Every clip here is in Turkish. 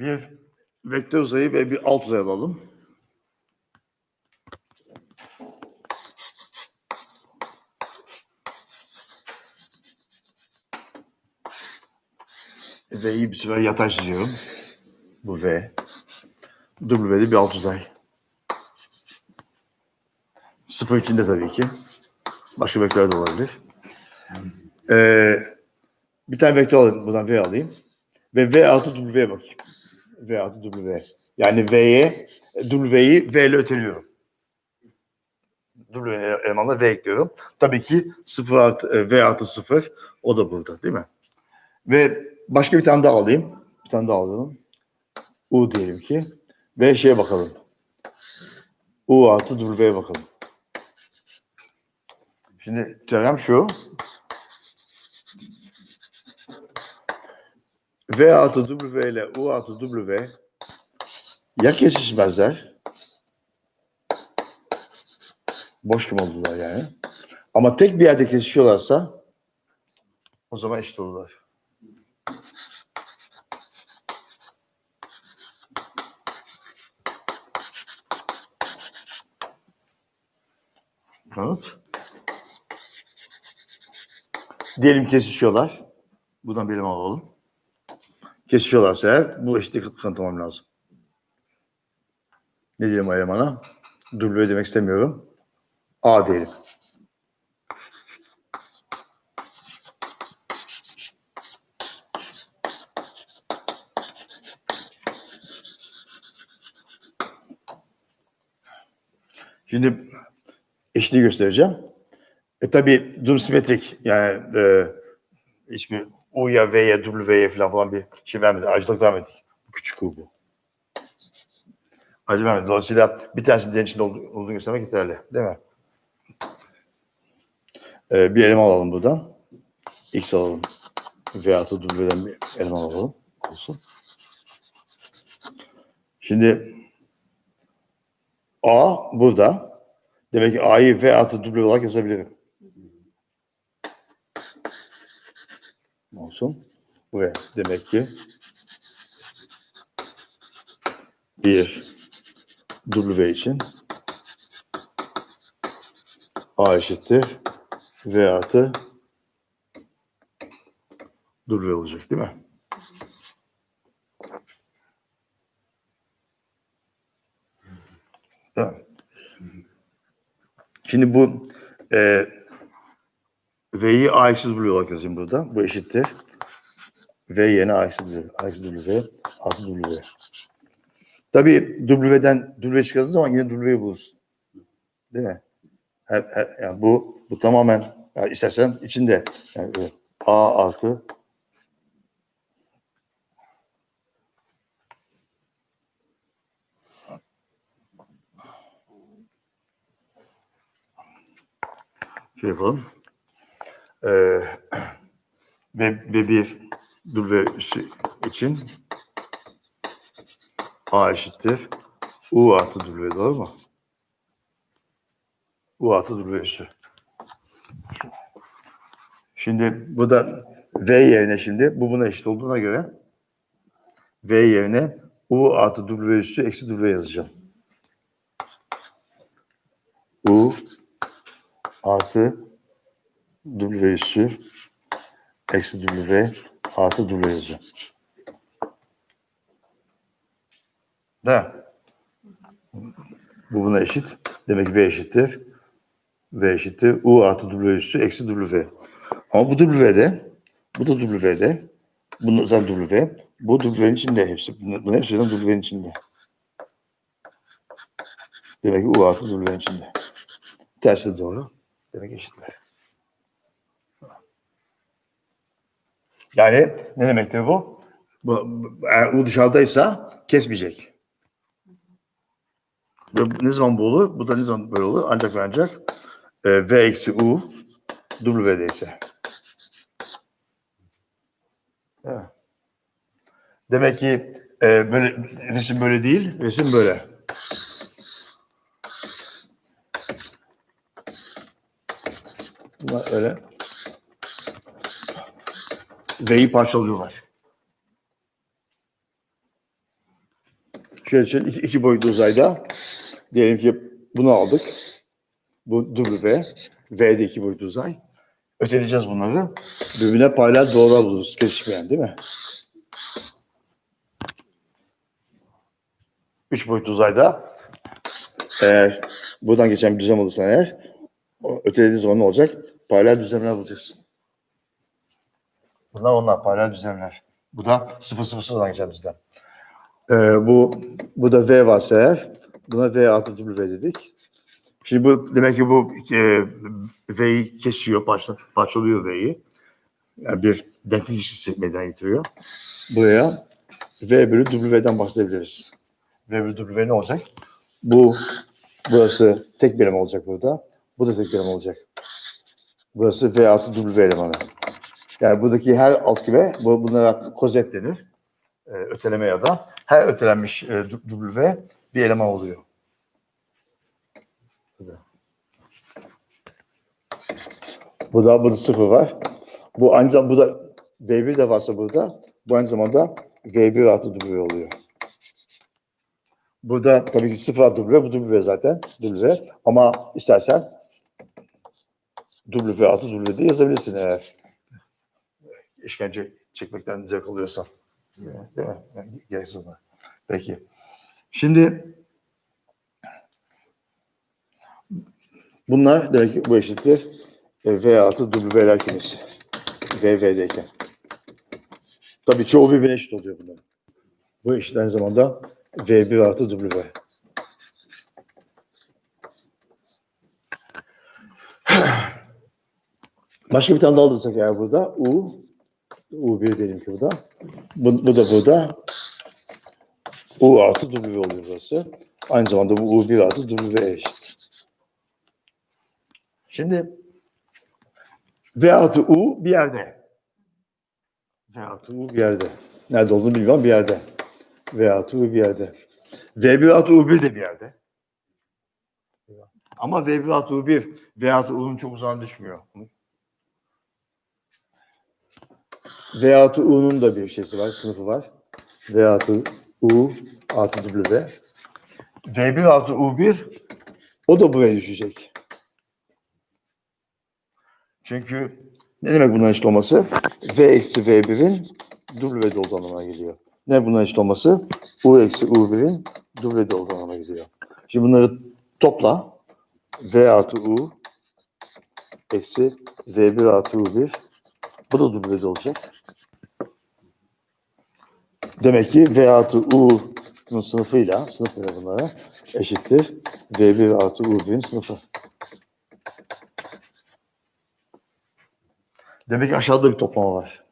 Bir vektör uzayı ve bir alt uzay alalım. V'yi bir süre yatay çiziyorum. Bu V. W'de bir alt uzay. Sıfır içinde tabii ki. Başka vektör de olabilir. Ee, bir tane vektör alayım. Buradan V alayım. Ve V artı W'ye bakayım. V artı W. Yani V'ye W'yi V ile öteliyorum. W elemanına V ekliyorum. Tabii ki 0 artı, e, V artı 0 o da burada değil mi? Ve başka bir tane daha alayım. Bir tane daha alalım. U diyelim ki. Ve şeye bakalım. U artı W'ye bakalım. Şimdi teorem şu. V artı W ile U artı W ya kesişmezler. Boş kim oldular yani. Ama tek bir yerde kesişiyorlarsa o zaman eşit olurlar. Kanıt. Diyelim kesişiyorlar. Buradan birim alalım. Kesişiyorlarsa eğer bu eşitlik kanıtlamam lazım. Ne diyelim o elemana? W demek istemiyorum. A diyelim. Şimdi eşitliği göstereceğim. E tabi durum simetrik. Yani e, hiçbir U'ya, V'ye, W'ye falan falan bir şey vermedi. Ayrıcalık vermedik. Küçük U bu. Ayrıca vermedi. Dolayısıyla bir tanesinin den içinde olduğu- olduğunu göstermek yeterli. Değil mi? E, bir eleman alalım buradan. X alalım. V artı W'den bir eleman alalım. Olsun. Şimdi A burada. Demek ki A'yı V artı W olarak yazabilirim. Olsun. Ve demek ki bir W için A eşittir V artı W olacak değil mi? Tamam. Şimdi bu e, V'yi A eksi W olarak yazayım burada. Bu eşittir. V yerine A eksi W. A eksi W artı W. Tabii W'den W çıkardığı zaman yine W'yi bulursun. Değil mi? Her, her, yani bu bu tamamen yani istersen içinde yani evet, A artı şey yapalım. Ee, ve, ve bir W üssü için A eşittir. U artı W doğru mu? U artı W üssü. Şimdi bu da V yerine şimdi bu buna eşit olduğuna göre V yerine U artı W üssü eksi W yazacağım. U artı W üssü eksi W artı W yazacağım. Da. Bu buna eşit. Demek ki V eşittir. V eşittir. U artı W üssü eksi W. Ama bu W'de, bu da W'de, bunu zaten W, bu W'nin içinde hepsi. Bunlar hepsi W'nin içinde. Demek ki U artı W'nin içinde. Tersi doğru. Demek eşitler. Yani ne demektir bu? bu eğer U dışarıdaysa kesmeyecek. Ve ne zaman bu olur? Bu da ne zaman böyle olur? Ancak ve ancak e, V eksi U W'deyse. Evet. Demek ki e, böyle resim böyle değil, resim böyle. Bunlar öyle. V'yi parçalıyorlar. Şöyle şöyle iki, iki boyutlu uzayda diyelim ki bunu aldık. Bu W. V'de iki boyutlu uzay. Öteleyeceğiz bunları. Birbirine paralel doğrular buluruz. Kesişmeyen değil mi? Üç boyutlu uzayda eğer buradan geçen bir düzlem olursa eğer ötelediği zaman ne olacak? Paralel düzlemler bulacaksın. Bunlar onlar paralel düzlemler. Bu da 0 0 0'dan geçen düzlem. Ee, bu bu da V varsa eğer buna V artı W dedik. Şimdi bu demek ki bu e, V'yi kesiyor, parça, parçalıyor V'yi. Yani bir denklik ilişkisi meydana getiriyor. Buraya V bölü W'den bahsedebiliriz. V bölü W ne olacak? Bu burası tek birim olacak burada. Bu da tek birim olacak. Burası V artı W elemanı. Yani buradaki her alt küme, bu, bunlara kozet denir. Ee, öteleme ya da her ötelenmiş e, W bir eleman oluyor. Burada. Bu da burada sıfır var. Bu ancak bu da V1 de varsa burada. Bu aynı zamanda V1 artı W oluyor. Burada tabii ki sıfır artı W, bu W zaten. W. Ama istersen W artı W de yazabilirsin eğer işkence çekmekten zevk alıyorsan. Değil mi? Yani gereksiz onlar. Peki. Şimdi bunlar demek ki bu eşittir e, V artı W'ler kümesi. V, V'deyken. Tabii çoğu birbirine eşit oluyor bunlar. Bu eşit aynı zamanda V1 artı W. Başka bir tane daha alırsak eğer burada U U1 diyelim ki burada. Bu, bu da burada U artı W oluyor burası. Aynı zamanda bu U1 artı W eşit. Şimdi V artı U bir yerde. V artı U bir yerde. Nerede olduğunu bilmiyorum bir yerde. V artı U bir yerde. V1 artı U1 de bir yerde. Ama V1 artı U1 V artı U'nun çok uzağına düşmüyor. V artı U'nun da bir şeysi var, sınıfı var. V artı U artı W. V1 artı U1 o da buraya düşecek. Çünkü ne demek bunların eşit olması? V eksi V1'in W'de olduğu anlamına geliyor. Ne bunların eşit olması? U eksi U1'in W'de olduğu anlamına geliyor. Şimdi bunları topla. V artı U eksi V1 artı U1 bu da W'de olacak. Demek ki V artı U'nun sınıfıyla, sınıfıyla bunlara eşittir. V1 artı U1'in sınıfı. Demek ki aşağıda bir toplama var.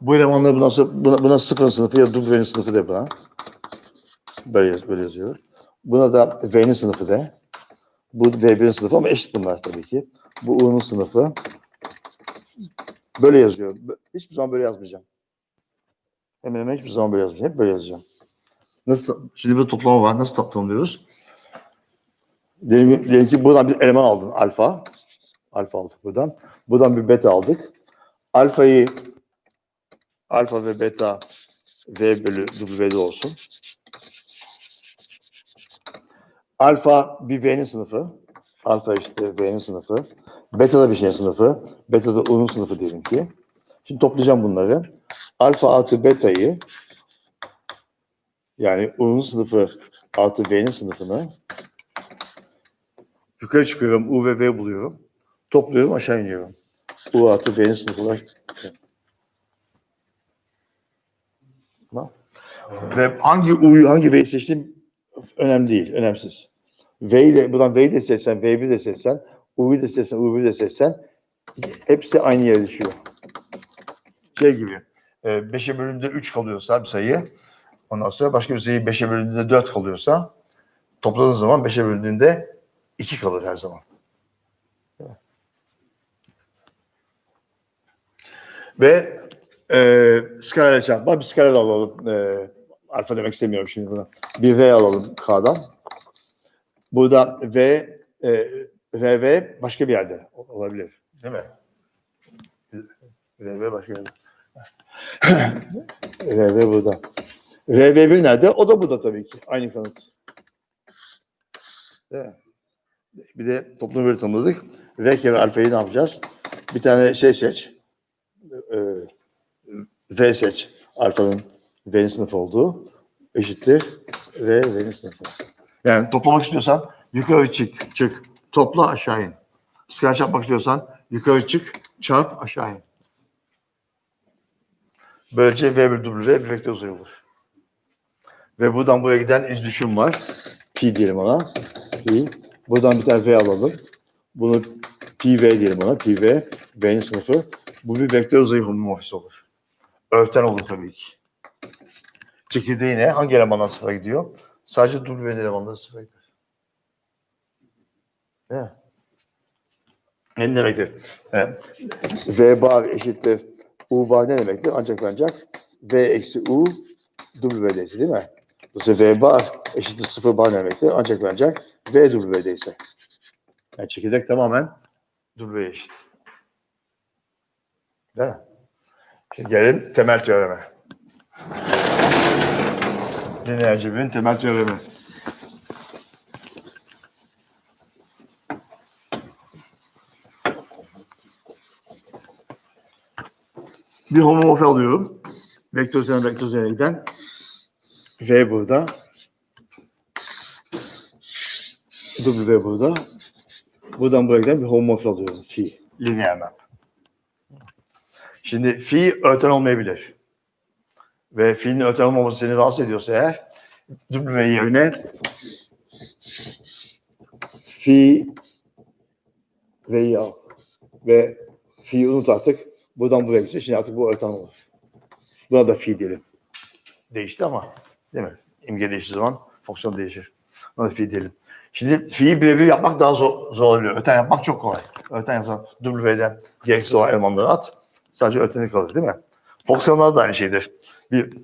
Bu elemanları buna, buna, buna sıfır sınıfı ya W'nin sınıfı de buna. Böyle, yaz- böyle yazıyor. Buna da V'nin sınıfı de. Bu V1'in sınıfı ama eşit bunlar tabii ki. Bu U'nun sınıfı. Böyle yazıyor. Hiçbir zaman böyle yazmayacağım. Hemen hemen hiçbir zaman böyle yazmayacağım. Hep böyle yazacağım. Nasıl? Şimdi bir toplama var. Nasıl toplamlıyoruz? Diyelim, diyelim ki buradan bir eleman aldın. Alfa. Alfa aldık buradan. Buradan bir beta aldık. Alfayı alfa ve beta V bölü W'de olsun. Alfa bir V'nin sınıfı. Alfa işte V'nin sınıfı. Beta da bir şeyin sınıfı. Beta da U'nun sınıfı diyelim ki. Şimdi toplayacağım bunları. Alfa artı beta'yı yani U'nun sınıfı artı V'nin sınıfını yukarı çıkıyorum. U ve V buluyorum. Topluyorum aşağı iniyorum. U artı V'nin sınıfı olarak. Ve hangi U'yu hangi V'yi seçtim önemli değil. Önemsiz. V'yi de buradan V'yi de seçsen, V1 de seçsen, U'yu da seçsen, U1 de seçsen hepsi aynı yere düşüyor. Şey gibi. 5'e bölündüğünde 3 kalıyorsa bir sayı ondan sonra başka bir sayı 5'e bölündüğünde 4 kalıyorsa topladığın zaman 5'e bölündüğünde 2 kalır her zaman. Ve e, skala ile çarpma. Bir skala da alalım. E, alfa demek istemiyorum şimdi buna. Bir V alalım K'dan. Burada V e, V, V başka bir yerde ol- olabilir. Değil mi? V, V başka bir yerde. V, V burada. RV1 nerede? O da burada tabii ki. Aynı kanıt. Değil mi? Bir de toplum böyle tanımladık. V kere alfayı ne yapacağız? Bir tane şey seç. Ee, V seç. Alfanın V'nin sınıfı olduğu eşittir V V'nin sınıfı. Yani toplamak istiyorsan yukarı çık, çık, topla aşağı in. Skala çarpmak istiyorsan yukarı çık, çarp aşağı in. Böylece V1 W bir vektör uzayı olur. Ve buradan buraya giden iz düşüm var. Pi diyelim ona. Pi. Buradan bir tane V alalım. Bunu pi V diyelim ona. Pi V. V'nin sınıfı. Bu bir vektör uzayı homomorfisi olur. Örten olur tabii ki. Çekirdeği ne? Hangi elemandan sıfıra gidiyor? Sadece W'nin elemanları sıfıra gider. Mi? Ne demektir? V bar eşittir. U bar ne demektir? Ancak ancak V eksi U W'deyse değil mi? Dolayısıyla V bar eşittir sıfır bar ne demektir? Ancak ancak V W'deyse. Yani çekirdek tamamen W'ye eşit. Değil mi? Şimdi gelelim temel teoreme. Lineer cebrin temel teoremi. Bir homomorfi alıyorum. Vektör üzerine vektör. V burada. W burada. Buradan buraya giden bir homomorfi alıyorum. Fi. Lineer map. Şimdi fi örten olmayabilir. Ve fi'nin örten olmaması seni rahatsız ediyorsa eğer W yerine fi ve'yi al. Ve fi'yi unut artık. Buradan buraya gitsin. Şimdi artık bu örten olur. Buna da fi diyelim. Değişti ama değil mi? İmge değiştiği zaman fonksiyon değişir. Buna da fi diyelim. Şimdi fi'yi birebir yapmak daha zor, zor olabiliyor. Öten yapmak çok kolay. Öten yapsan W'den gereksiz olan elemanları at. Sadece öteni kalır değil mi? Fonksiyonlar da aynı şeydir. Bir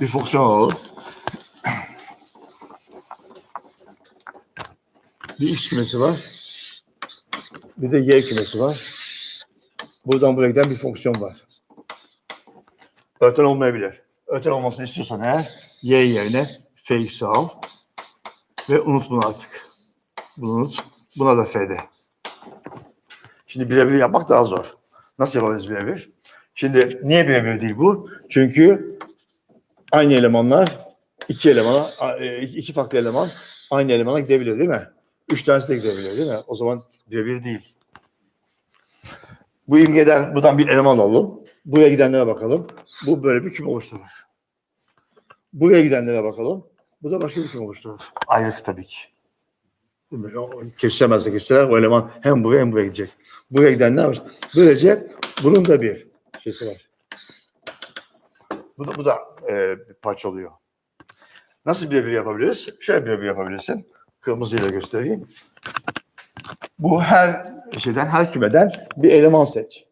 bir fonksiyon alalım. Bir x kümesi var. Bir de y kümesi var. Buradan buraya giden bir fonksiyon var. Öten olmayabilir. Öten olmasını istiyorsan eğer y yerine fx'i al ve unut bunu artık. Bunu unut. Buna da f'de. Şimdi birebir yapmak daha zor. Nasıl yapabiliriz birebir? Şimdi niye birebir değil bu? Çünkü aynı elemanlar iki elemana, e, iki farklı eleman aynı elemana gidebilir değil mi? Üç tanesi de gidebilir değil mi? O zaman birebir değil. Bu imgeden buradan bir eleman alalım. Buraya gidenlere bakalım. Bu böyle bir küme oluşturur. Buraya gidenlere bakalım. Bu da başka bir küme oluşturur. Ayrık tabii ki. Kesemezse keseler o eleman hem buraya hem buraya gidecek. Buraya giden ne yapar? Böylece bunun da bir şeysi var. Bu da, bu da e, bir parça oluyor. Nasıl birebir yapabiliriz? Şöyle birebir yapabilirsin. Kırmızıyla göstereyim. Bu her şeyden, her kümeden bir eleman seç.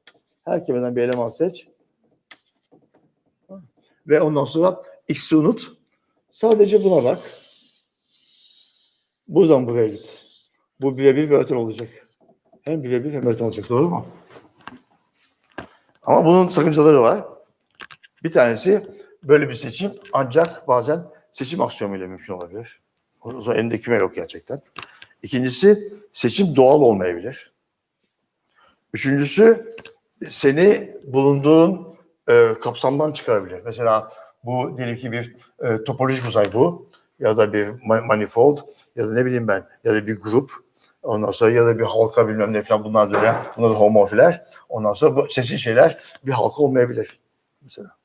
Her kümeden bir eleman seç. Ve ondan sonra x'i unut. Sadece buna bak. Buradan buraya git. Bu birebir bir öten olacak. Hem birebir hem öten olacak. Doğru mu? Ama bunun sakıncaları var. Bir tanesi böyle bir seçim ancak bazen seçim aksiyomuyla mümkün olabilir. O elinde küme yok gerçekten. İkincisi seçim doğal olmayabilir. Üçüncüsü seni bulunduğun e, kapsamdan çıkarabilir. Mesela bu diyelim ki bir e, topolojik uzay bu ya da bir ma- manifold ya da ne bileyim ben ya da bir grup ondan sonra ya da bir halka bilmem ne falan bunlar da öyle. Bunlar da homorfiler. Ondan sonra bu seçim şeyler bir halka olmayabilir. Mesela.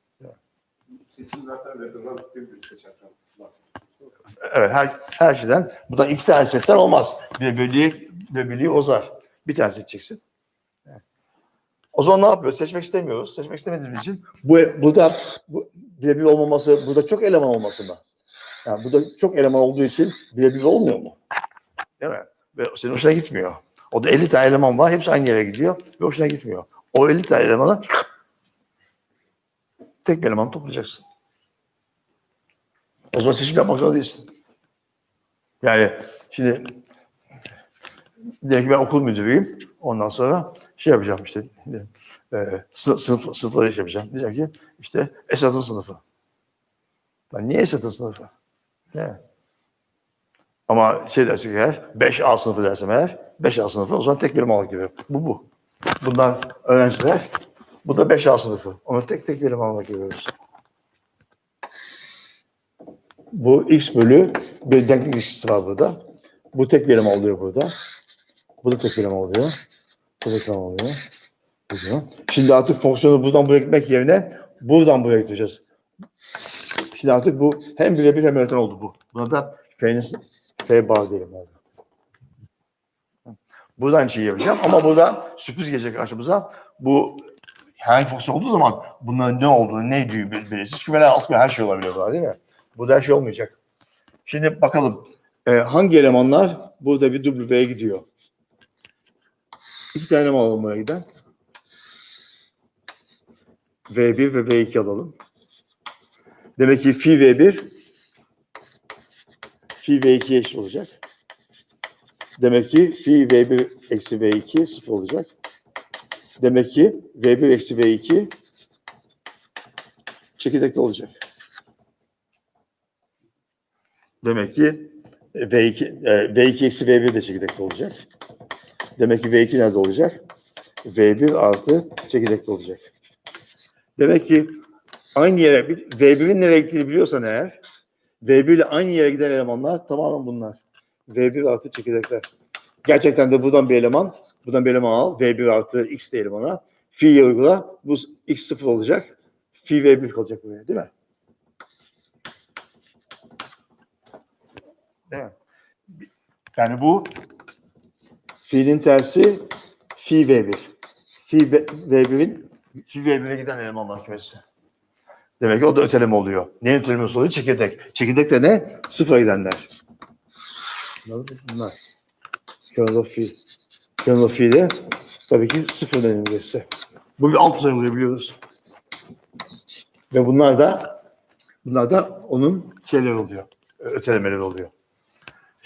Seçim zaten reprezentatif bir seçenekten. Evet her, her şeyden. Buradan iki tane seçsen olmaz. Bir birliği, bir birliği ozar. Bir tane seçeceksin. O zaman ne yapıyoruz? Seçmek istemiyoruz. Seçmek istemediğimiz için bu burada bu birebir olmaması, burada çok eleman olması mı? Yani burada çok eleman olduğu için birebir olmuyor mu? Değil mi? Ve senin hoşuna gitmiyor. O da 50 tane eleman var. Hepsi aynı yere gidiyor ve hoşuna gitmiyor. O 50 tane elemanı tek bir eleman toplayacaksın. O zaman seçim yapmak zorunda değilsin. Yani şimdi diyelim ki ben okul müdürüyüm. Ondan sonra şey yapacağım işte. E, sınıf, sınıf, sınıfları şey yapacağım. Diyeceğim ki işte Esat'ın sınıfı. Ben niye Esat'ın sınıfı? Ne? Ama şey dersek eğer 5A sınıfı dersem eğer 5A sınıfı o zaman tek birim almak gerekiyor. Bu bu. Bunlar öğrenciler. Bu da 5A sınıfı. Onu tek tek birim almak gerekiyoruz. Bu x bölü bir denklik ilişkisi var burada. Bu tek birim oluyor burada. Bu da tek birim oluyor. Bu da tek birim oluyor. Burada. Şimdi artık fonksiyonu buradan buraya gitmek yerine buradan buraya gideceğiz. Şimdi artık bu hem birebir hem öğreten oldu bu. Buna da f'nin f bar diyelim. Abi. Buradan şey yapacağım ama burada sürpriz gelecek karşımıza. Bu herhangi fonksiyon olduğu zaman bunların ne olduğunu, ne diyor belirsiz kümeler alt kümeler her şey olabiliyor burada değil mi? Burada her şey olmayacak. Şimdi bakalım e, hangi elemanlar burada bir W'ye gidiyor? İki tane eleman alalım buraya giden. V1 ve V2 alalım. Demek ki phi V1 phi V2 eşit olacak. Demek ki phi V1 eksi V2 sıfır olacak. Demek ki V1 eksi V2 çekirdekli olacak. Demek ki e, V2, e, V2 eksi V1 de çekirdekli olacak. Demek ki V2 nerede olacak? V1 artı çekirdekli olacak. Demek ki aynı yere, V1'in nereye gittiğini biliyorsan eğer, V1 ile aynı yere giden elemanlar tamamen bunlar. V1 artı çekirdekler. Gerçekten de buradan bir eleman, buradan bir eleman al, V1 artı X de elemana. Fi'yi uygula, bu X sıfır olacak. Fi V1 kalacak buraya değil mi? Değil mi? Yani bu fiilin tersi fi V1. Fi V1'in fi V1'e giden elemanlar kümesi. Demek ki o da öteleme oluyor. Neyin ötelemesi oluyor? Çekirdek. Çekirdek de ne? Sıfıra gidenler. Bunlar. Kernel of fi. Kernel of fi de tabii ki sıfır denilmesi. Bu bir alt sayı oluyor biliyoruz. Ve bunlar da bunlar da onun şeyleri oluyor. Ötelemeleri oluyor.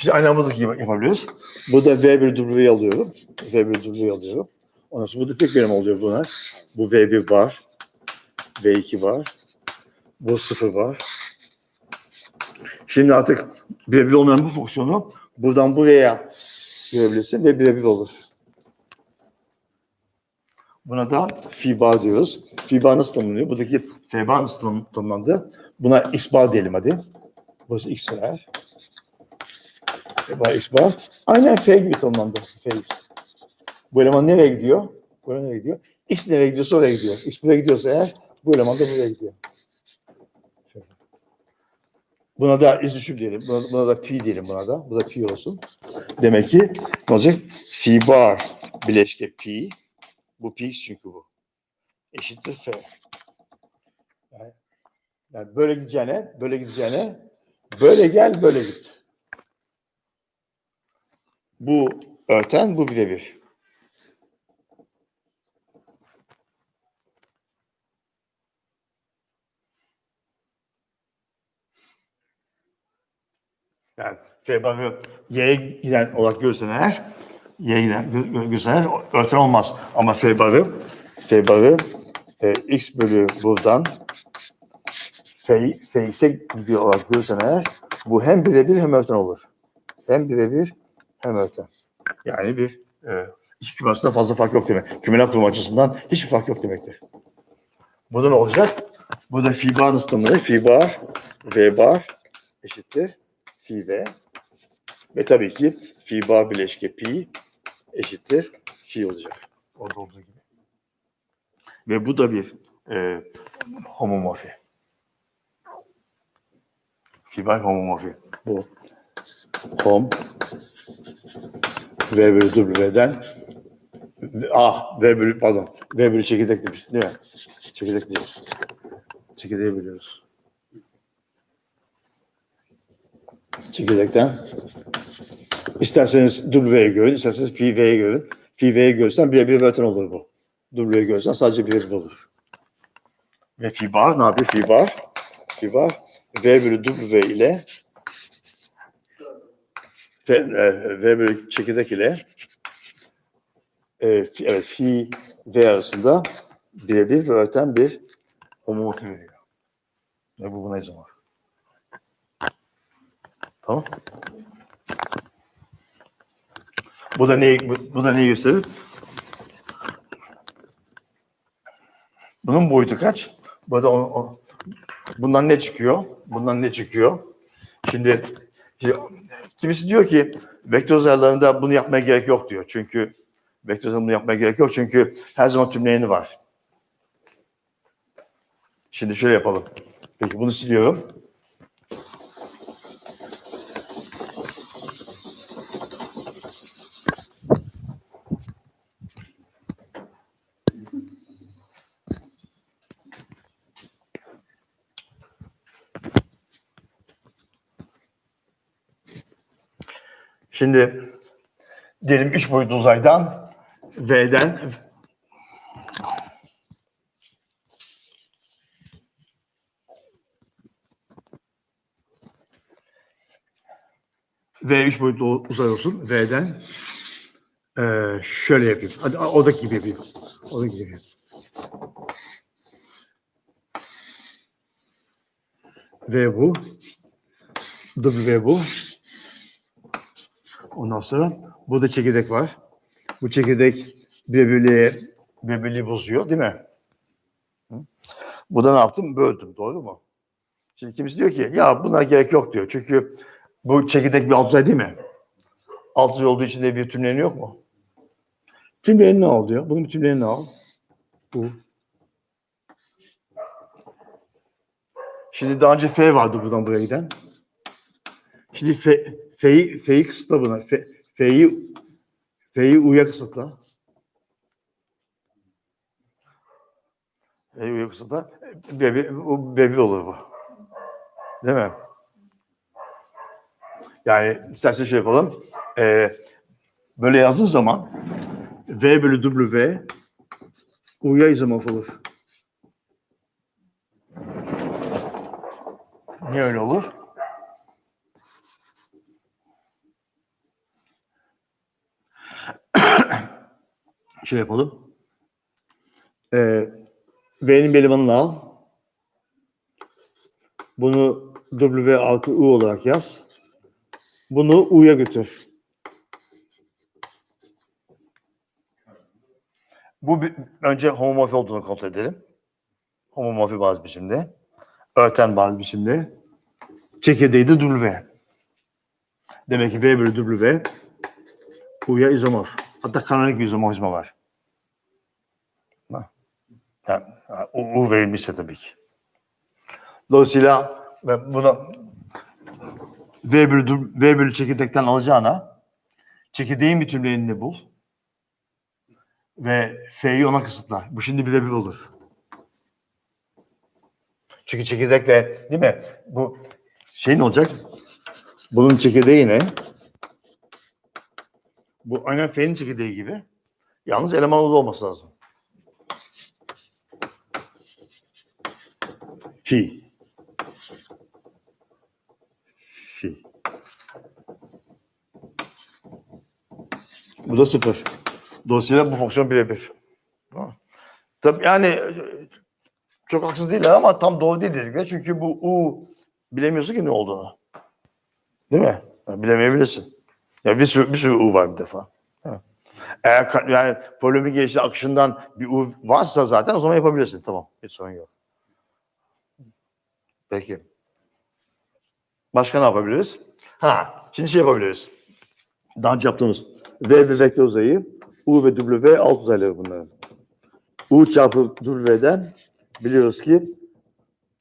Şimdi aynı gibi yapabiliyoruz. Burada V1 W'yi alıyorum. V1 W'yi alıyorum. Ondan sonra burada tek birim oluyor bunlar. Bu V1 var. V2 var. Bu 0 var. Şimdi artık birebir olmayan bu fonksiyonu buradan buraya görebilirsin ve birebir olur. Buna da fi bar diyoruz. Fi bar nasıl tanımlanıyor? Buradaki f bar nasıl tanım- tanımlandı? Buna x bar diyelim hadi. Burası x x bar. Aynen f gibi tanımlandı. Fx. Bu eleman nereye gidiyor? Bu nereye gidiyor? X nereye gidiyorsa oraya gidiyor. X buraya gidiyorsa eğer bu eleman da buraya gidiyor. Buna da iz düşüm diyelim. Buna, buna da pi diyelim buna da. Bu da pi olsun. Demek ki ne olacak? Fi bar bileşke pi. Bu pi çünkü bu. Eşittir f. Yani, yani böyle gideceğine, böyle gideceğine böyle gel, böyle git. Bu örten, bu birebir. Yani F barı Y'ye giden olarak görürsen eğer, Y'ye giden gö- gö- görürsen eğer örten olmaz. Ama F barı, F barı e, X bölü buradan F, Fx'e gidiyor olarak görürsen eğer bu hem birebir hem örten olur. Hem birebir hem örten. Yani bir e, iki küme arasında fazla fark yok demek. Kümeler kurma açısından hiçbir fark yok demektir. Burada ne olacak? Burada fi bar tanımlanır? Fi bar, V bar eşittir fi v. Ve tabii ki fi bar bileşke pi eşittir fi olacak. Orada olduğu gibi. Ve bu da bir e, homomorfi. Fi bar homomorfi. Bu hom v bölü w'den ah v pardon v çekirdek demiş değil mi? Çekirdek değil. Çekirdeği biliyoruz. Çekirdekten. İsterseniz W'yi görün, isterseniz Phi V'yi görün. Phi V'yi görürsen birebir böten olur bu. W'yi görürsen sadece birebir olur. Ve Phi bar ne yapıyor? Phi bar, Phi bar V bölü W ile E, v bölü çekirdek ile e, evet, fi V arasında birebir ve öten bir homomorfi veriyor. Ve bu buna izomorf. Tamam. Bu da neyi, bu, bu da neyi gösterir? Bunun boyutu kaç? Bu da o, o- bundan ne çıkıyor? Bundan ne çıkıyor? Şimdi, şimdi kimisi diyor ki vektör uzaylarında bunu yapmaya gerek yok diyor. Çünkü vektör uzaylarında bunu yapmaya gerek yok çünkü her zaman tümleyeni var. Şimdi şöyle yapalım. Peki bunu siliyorum. Şimdi diyelim üç boyutlu uzaydan V'den V üç boyutlu uzay olsun. V'den eee, şöyle yapayım. Hadi odaki gibi yapayım. Odaki gibi yapayım. V bu. W bu. Ondan sonra burada çekirdek var. Bu çekirdek birbirliği, birbirliği bozuyor değil mi? Hı? Burada ne yaptım? Böldüm. Doğru mu? Şimdi kimisi diyor ki ya buna gerek yok diyor. Çünkü bu çekirdek bir alt uzay değil mi? Alt uzay olduğu için de bir tümleni yok mu? Tümleni ne al diyor? Bunun ne al? Bu. Şimdi daha önce F vardı buradan buraya giden. Şimdi F, F'yi, F'yi kısıtla buna. F, F'yi F'yi U'ya kısıtla. F'yi U'ya kısıtla. Bebi, bebi olur bu. Değil mi? Yani istersen şey yapalım. Ee, böyle yazdığın zaman V bölü W U'ya izomorf olur. Niye öyle olur? Şey yapalım. Ee, bir elemanını al. Bunu W artı U olarak yaz. Bunu U'ya götür. Bu bir, önce homomorfi olduğunu kontrol edelim. Homomorfi bazı biçimde. Örten bazı biçimde. Çekirdeği de W. Demek ki V bölü W U'ya izomorf. Bir izomorfizma var. Yani, U, U verilmişse tabii ki. Dolayısıyla buna V bölü, V bölü çekirdekten alacağına çekirdeğin bir tümleyenini bul ve F'yi ona kısıtla. Bu şimdi birebir olur. Çünkü çekirdekle değil mi? Bu şey ne olacak? Bunun çekirdeği ne? Bu aynen F'nin çekirdeği gibi. Yalnız eleman orada olması lazım. Fi. Fi. Bu da sıfır. Dolayısıyla bu fonksiyon birebir. Tamam. Tabii yani çok haksız değiller ama tam doğru değil dedikleri. Çünkü bu U bilemiyorsun ki ne olduğunu. Değil mi? Ya bilemeyebilirsin. Ya bir sürü, bir sürü U var bir defa. Eğer yani polemik gelişi akışından bir U varsa zaten o zaman yapabilirsin. Tamam. Hiç sorun yok. Peki. Başka ne yapabiliriz? Ha, şimdi şey yapabiliriz. Daha önce yaptığımız V ve vektör uzayı, U ve W alt uzayları bunların. U çarpı W'den biliyoruz ki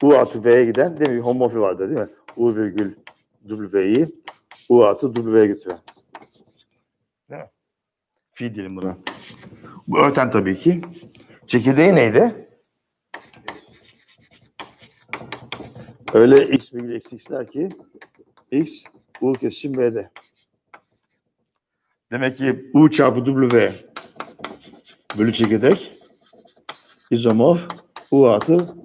U artı V'ye giden değil mi? Bir homomorfi vardı değil mi? U virgül W'yi U artı W'ye götüren. Değil? Fi diyelim buna. Bu örten tabii ki. Çekirdeği neydi? Öyle x virgül eksi x'ler ki x U kesişim V'de. Demek ki U çarpı W bölü çekirdek izomorf U artı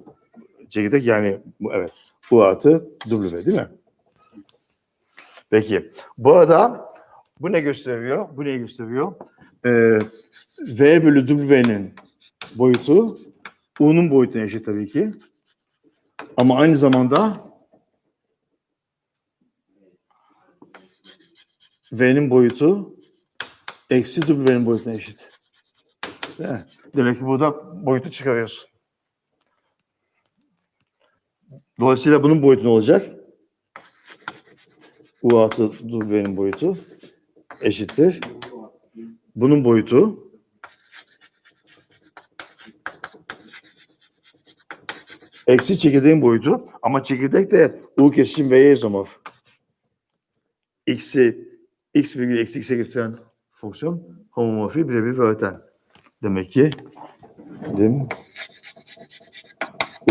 çekirdek yani bu evet U artı W değil mi? Peki. Bu arada bu ne gösteriyor? Bu ne gösteriyor? e, V bölü W'nin boyutu U'nun boyutuna eşit tabii ki. Ama aynı zamanda V'nin boyutu eksi W'nin boyutuna eşit. Demek ki burada boyutu çıkarıyorsun. Dolayısıyla bunun boyutu ne olacak? U artı W'nin boyutu eşittir. Bunun boyutu eksi çekirdeğin boyutu ama çekirdek de U kesişim V'ye izomorf. X'i x virgül eksi x'e getiren fonksiyon homomorfi birebir ve öten. Demek ki dim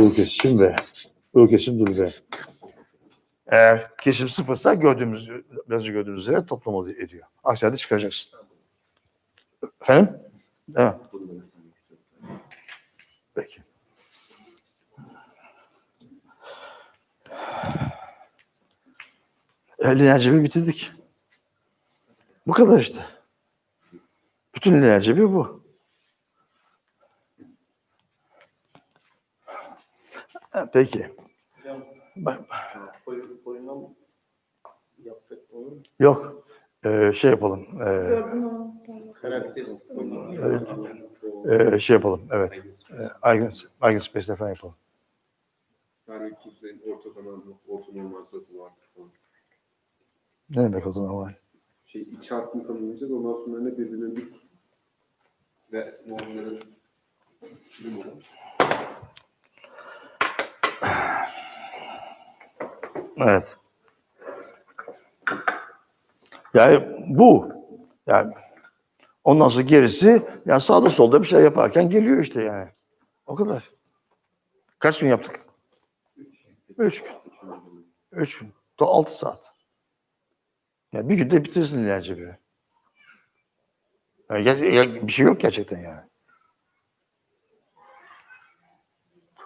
U kesişim V. U kesişim W. Eğer kesişim sıfırsa gördüğümüz, biraz gördüğümüz üzere toplam ediyor. Aşağıda çıkaracaksın. Efendim? Evet. Peki. Lineer cebi bitirdik. Bu kadar işte. Bütün lineer cebi bu. Ha, Peki. Bak, olur mu? Yok. Ee, şey yapalım. Karakteristik ee, şey yapalım. Evet. Ee, Eigen, Eigenspace'de falan yapalım. Yani var falan. Ne demek o zaman var? Şey iç hattını tanımlayacağız. Ondan sonra ne birbirine dik ve normların numara. Evet. Yani bu. Yani ondan sonra gerisi yani sağda solda bir şey yaparken geliyor işte yani. O kadar. Kaç gün yaptık? Üç gün. Üç gün. Da altı saat. Yani bir günde bitirsin ilerce bir. Yani bir şey yok gerçekten yani.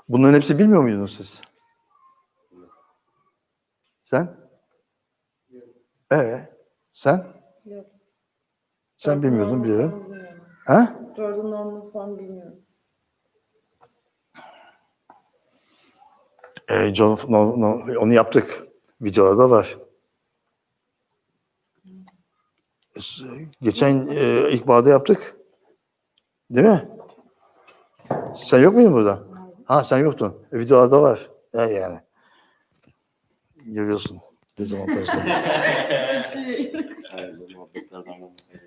Bunların hepsi bilmiyor muydunuz siz? Sen? Ee, sen? Yok. Sen bilmiyordun biliyorum. Bilmiyorum. Ha? Jordan normal falan bilmiyorum. Ee, John, no- no- onu yaptık. Videolarda var. S- Geçen e, ilkbaharda yaptık. Değil mi? Sen yok muydun burada? Ha sen yoktun. E, videolarda var. Ha, yani. Görüyorsun. Dezavantajlı. Bir şey. Hayır, bu muhabbetlerden olmasaydı.